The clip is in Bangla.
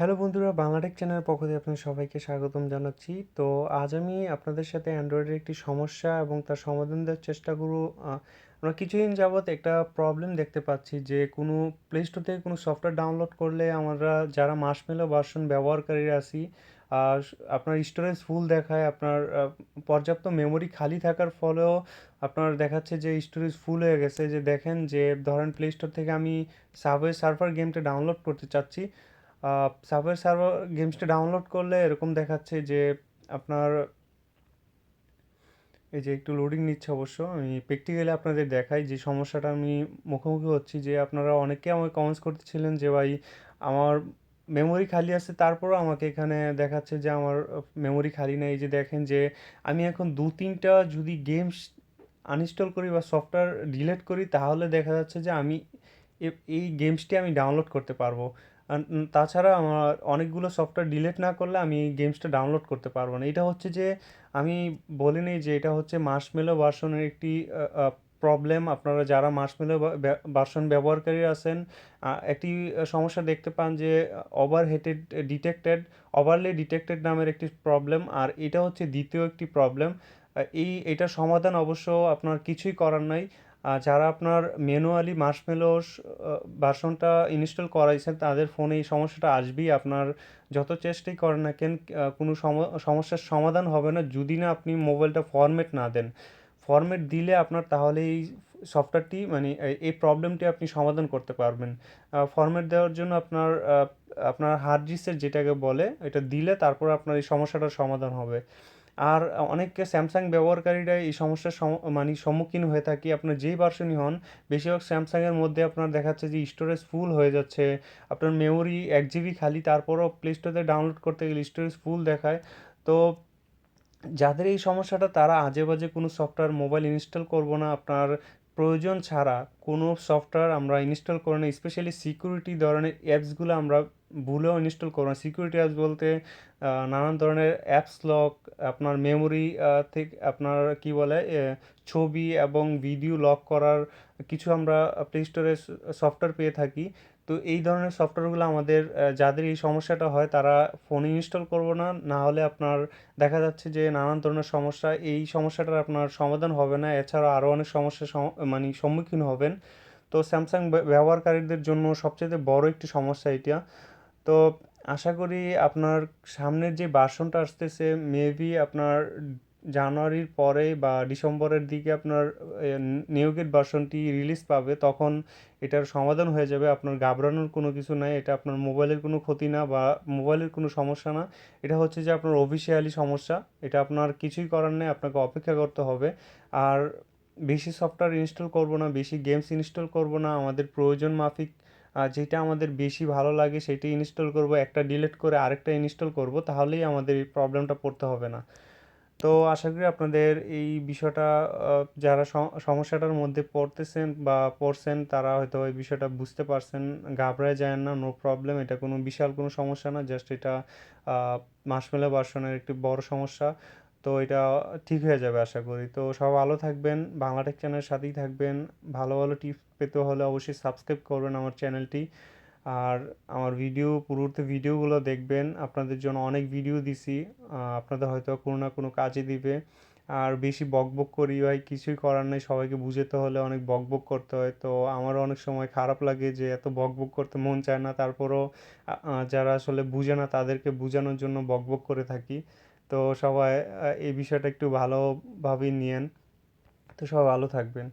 হ্যালো বন্ধুরা, বাংলাটেক চ্যানেলের পক্ষ থেকে আপনাদের সবাইকে স্বাগতম জানাচ্ছি। তো আজ আমি আপনাদের সাথে অ্যান্ড্রয়েডের একটি সমস্যা এবং তার সমাধান দেওয়ার চেষ্টা করব। আমরা কিছুদিন যাবৎ একটা প্রবলেম দেখতে পাচ্ছি যে কোনো প্লে স্টোর থেকে কোনো সফটওয়্যার ডাউনলোড করলে আমরা যারা মাসমেলো ভার্সন ব্যবহারকারীরা আছি আপনার স্টোরেজ ফুল দেখায়, আপনার পর্যাপ্ত মেমোরি খালি থাকার ফলেও আপনার দেখাচ্ছে যে স্টোরেজ ফুল হয়ে গেছে। যে দেখেন যে ধরেন প্লে স্টোর থেকে আমি সাবওয়ে সার্ফার গেমটা ডাউনলোড করতে চাচ্ছি সাবওয়ে সার্ভার গেমসটা ডাউনলোড করলে এরকম দেখাচ্ছে যে আপনার, এই যে একটু লোডিং নিচ্ছে অবশ্য, আমি প্র্যাকটিক্যালি আপনাদের দেখাই যে সমস্যাটা আমি মুখোমুখি হচ্ছি যে আপনারা অনেকে আমাকে কমেন্টস করতেছিলেন যে ভাই আমার মেমোরি খালি আছে, তারপরও আমাকে এখানে দেখাচ্ছে যে আমার মেমোরি খালি নেই। যে দেখেন যে আমি এখন দু তিনটা যদি গেমস আনইনস্টল করি বা সফটওয়্যার ডিলেট করি, তাহলে দেখা যাচ্ছে যে আমি এই গেমসটি আমি ডাউনলোড করতে পারব। তাছাড়া আমার অনেকগুলো সফটওয়্যার ডিলিট না করলে আমি এই গেমসটা ডাউনলোড করতে পারব না। এটা হচ্ছে যে, আমি বলি নেই যে এটা হচ্ছে মার্শমেলো ভার্সনের একটি প্রবলেম আপনারা যারা মার্শমেলো ভার্সন ব্যবহারকারী আছেন একটি সমস্যা দেখতে পান যে over heated detected overly detected নামের একটি প্রবলেম আর এটা হচ্ছে দ্বিতীয় একটি প্রবলেম এই এটার সমাধান অবশ্য আপনার কিছুই করার নাই। যারা আপনার ম্যানুয়ালি মার্শমেলোস ভার্সনটা ইনস্টল করাইছেন, তাদের ফোনে এই সমস্যাটা আসবেই। আপনার যত চেষ্টাই করেন না কেন কোনো সমস্যার সমাধান হবে না। যদি না আপনি মোবাইলটা ফরম্যাট না দেন ফরম্যাট দিলে আপনার তাহলে এই সফটওয়্যারটি মানে এই প্রবলেমটি আপনি সমাধান করতে পারবেন। ফরম্যাট দেওয়ার জন্য আপনার আপনার হার্ড ডিস্কের যেটাকে বলে, এটা দিলে তারপর আপনার এই সমস্যাটার সমাধান হবে। আর অনেকে স্যামসাং ব্যবহারকারীরা এই সমস্যার মানে সম্মুখীন হয়ে থাকি। আপনার যেই ভার্সনই হন, বেশিরভাগ স্যামসাংয়ের মধ্যে আপনার দেখাচ্ছে যে স্টোরেজ ফুল হয়ে যাচ্ছে। আপনার মেমোরি এক জিবি খালি, তারপরও প্লে স্টোরে ডাউনলোড করতে গেলে স্টোরেজ ফুল দেখায়। তো যাদের এই সমস্যাটা, তারা আজে বাজে কোনো সফটওয়্যার মোবাইল ইনস্টল করব না। আপনার প্রয়োজন ছাড়া কোনো সফটওয়্যার আমরা ইনস্টল করে না স্পেশালি সিকিউরিটি ধরনের অ্যাপসগুলো আমরা ভুলেও ইনস্টল করব না। সিকিউরিটি অ্যাপস বলতে নানান ধরনের অ্যাপস লক আপনার মেমোরি থেকে আপনার কি বলে ছবি এবং ভিডিও লক করার কিছু আমরা প্লে স্টোরে সফটওয়্যার পেয়ে থাকি। তো এই ধরনের সফটওয়্যারগুলো আমাদের যাদের এই সমস্যাটা হয়, তারা ফোনে ইনস্টল করব না। না হলে আপনার দেখা যাচ্ছে যে নানান ধরনের সমস্যা, এই সমস্যাটার আপনার সমাধান হবে না। এছাড়া আরও অনেক সমস্যার মানে সম্মুখীন হবেন। তো স্যামসাং ব্যবহারকারীদের জন্য সবচেয়ে বড় একটি সমস্যা এটা তো আশা করি আপনার সামনের যে ভার্সনটা আসতেছে মেবি আপনার জানুয়ারির পরে বা ডিসেম্বরের দিকে আপনার নিয়োগের ভার্সনটি রিলিজ পাবে, তখন এটার সমাধান হয়ে যাবে। আপনার ঘাবড়ানোর কোনো কিছু নাই, এটা আপনার মোবাইলের কোনো ক্ষতি না বা মোবাইলের কোনো সমস্যা না। এটা হচ্ছে যে আপনার অফিসিয়ালি সমস্যা, এটা আপনার কিছুই করার নেই, আপনাকে অপেক্ষা করতে হবে। আর বেশি সফটওয়্যার ইনস্টল করব না, বেশি গেমস ইনস্টল করব না, আমাদের প্রয়োজন মাফিক যেটা আমাদের বেশি ভালো লাগে সেটাই ইনস্টল করব, একটা ডিলিট করে আরেকটা ইনস্টল করব, তাহলেই আমাদের এই প্রবলেমটা পড়তে হবে না। তো আশা করি আপনাদের এই বিষয়টা যারা সমস্যাটার মধ্যে পড়তেছেন বা পড়ছেন, তারা হয়তো এই বিষয়টা বুঝতে পারছেন, ঘাবড়ায় যায় না নো প্রবলেম এটা কোনো বিশাল কোনো সমস্যা না জাস্ট এটা মাসমেলা ভার্সনের একটি বড় সমস্যা। তো এটা ঠিক হয়ে যাবে আশা করি। তো সব ভালো থাকবেন বাংলা বাংলাটেক চ্যানেলের সাথেই থাকবেন। ভালো ভালো টিপস পেতে হলে অবশ্যই সাবস্ক্রাইব করবেন আমার চ্যানেলটি। আর আমার ভিডিও পূর্ববর্তী ভিডিওগুলো দেখবেন। আপনাদের জন্য অনেক ভিডিও দিছি আপনাদের হয়তো কোনো না কোনো কাজে দিবে। আর বেশি বক বক করি ভাই, কিছুই করার নেই। সবাইকে বুঝাতে হলে অনেক বক বক করতে হয়। তো আমারও অনেক সময় খারাপ লাগে যে এত বক বক করতে মন চায় না। তারপরও যারা আসলে বুঝে না, তাদেরকে বোঝানোর জন্য বক বক করে থাকি। তো সবাই এই বিষয়টা একটু ভালোভাবেই নিয়েন। তো সবাই ভালো থাকবেন।